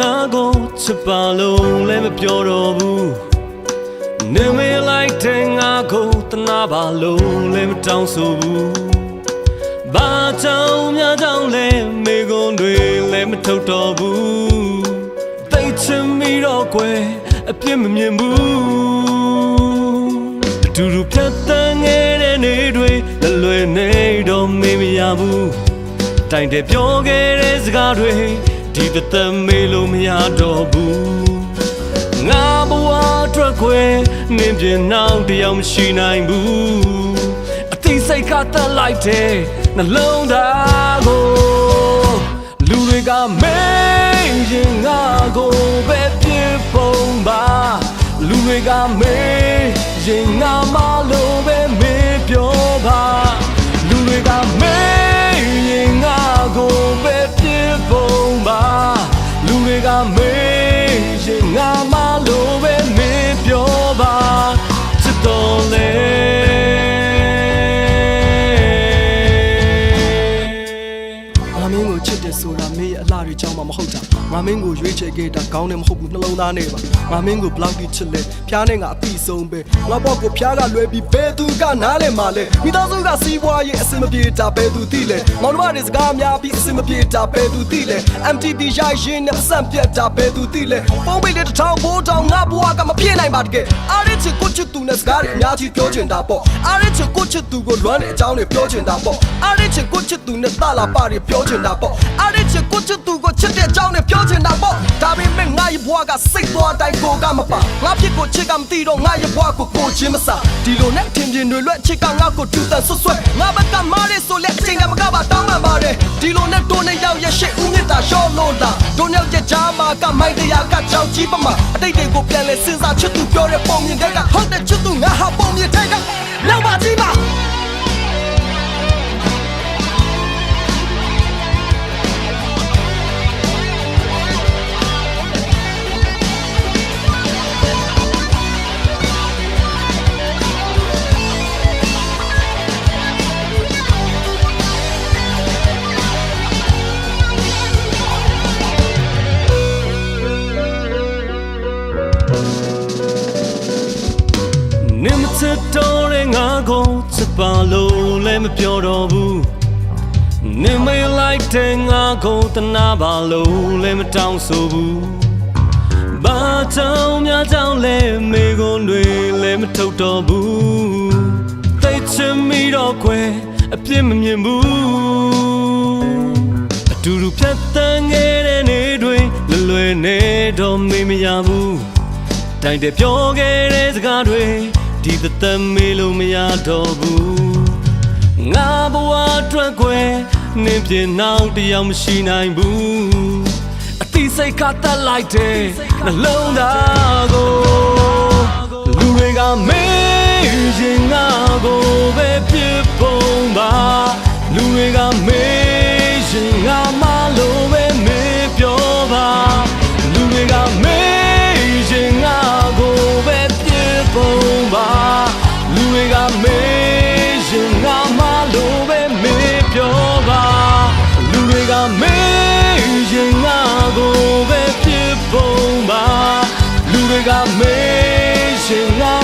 ငါကိုချစ်ပါလို့လည်းမပြောတော့ဘူးနေမေလိုက်တဲ့ငါကိုတနာပါလို့လည်းမတောင်းဆိုဘူးဘာကြောင့်များကြောင့်လဲမေကွန်တွေလည်းမထုတ်တော့ဘူးသိချင်မိတော့ကွယ်အပြစ်မမြင်ဘူးအတူတူဖြတ်တန်းငယ်တဲ့နေတွေလွယ်လွယ်နေတော့မေးမရဘူး တိုင်တဲ့ပြောခဲ့တဲ့စကားတွေဒီတသက်မေးလို့မရတော့ဘူးငါဘဝအတွက်ခွဲနင်းပြနောက်တယောက်မရှိနိုင်ဘူးအသိစိတ်ကတက်လိုက်တဲ့နှလုံးသားကိုလူတွေကမေးရင်ငါကိုပဲပြပုံပါလူတွေကမေးရင်ငါမ မင်းကိုရွေးချယ်ခဲ့တာကောင်းတယ်မဟုတ်ဘူးနှလုံးသားနဲ့ပါငါမင်းကိုဘလောက်ထိချစ်လဲဖျားနဲ့ငါအပိဆုံးပဲငါဘော့ကိုဖျားကလွဲပြီးဘယ်သူကနားလဲမှာလဲမိသားစုကစီးပွားရေးအစင်မပြေတာဘယ်သူသိလဲမောင်နှမတွေစကားများပြီးအစင်မပြေတာဘယ်သူသိလဲ MTV ရိုက်ရင်နဲ့စံပြတ်တာဘယ်သူသိလဲပုံပိတ်လေးတစ်ထောင်ဘိုးတောင်ငါဘွားကမပြေနိုင်ပါတကယ်အားရချစ်ကိုချစ်သူနဲ့စကားတွေအများကြီးပြောချင်တာပေါ့အားရချစ်ကိုချစ်သူကိုလွမ်းတဲ့အကြောင်းတွေပြောချင်တာပေါ့အားရချစ်ကိုချစ်သူနဲ့တလာပါတွေပြောချင်တာပေါ့အားရချစ်ကိုချစ်သူကိုချစ်တဲ့အကြောင်းတွေပြော ကစိတ်သွားတိုင်းကိုကမပါငါဖြစ်ကိုချစ်ကမသိတော့ငါရဲ့ဘွားကိုကိုချင်းမစားဒီလိုနဲ့ထင်ပြင်တွေလွတ်ချစ်ကငါကိုတူတန်ဆွဆွဲငါဘက်ကမားရဲဆိုလဲအချိန်ကမကပါတောင်းပန်ပါတယ်ဒီလိုနဲ့တိုးနေရောက်ရရှိဦးမြတ်တာရှော့လို့တာဒိုနေရဲ့ကြားမှာကမိုက်တရားကကြောက်ကြီးပမာအတိတ်တွေကိုပြန်လဲစဉ်းစားချစ်သူပြောတဲ့ပုံမြင်တဲ့ကဟုတ်တဲ့ချစ်သူငါ ပါလို့လည်းမပြောတော့ဘူးနေမေးလိုက်တဲ့ငါကိုတနာပါလို့လည်းမတောင်းဆိုဘူးဘာကြောင့်များကြောင့်လဲမေကွန်တွေလည်းမထုတ်တော့ဘူးသိချင်မိတော့ခွဲအပြစ်မမြင်ဘူးအတူတူဖြတ်တန်းခဲ့တဲ့နေတွေလွယ်လွယ်နေတော့မေးမရဘူးတိုင်တဲ့ပြောခဲ့တဲ့စကားတွေ ဒီသက်သက်မေးလို့မရတော့ဘူးငါဘဝအတွက်ကွယ်နင်းပြနောက်တယောက်မရှိနိုင်ဘူးအတိစိတ်ကတက်လိုက်တဲ့နှလုံးသားကိုလူတွေကမေး မေရင်ငါကိုပဲဖြစ်ပုံပါလူတွေကမေရင်ငါ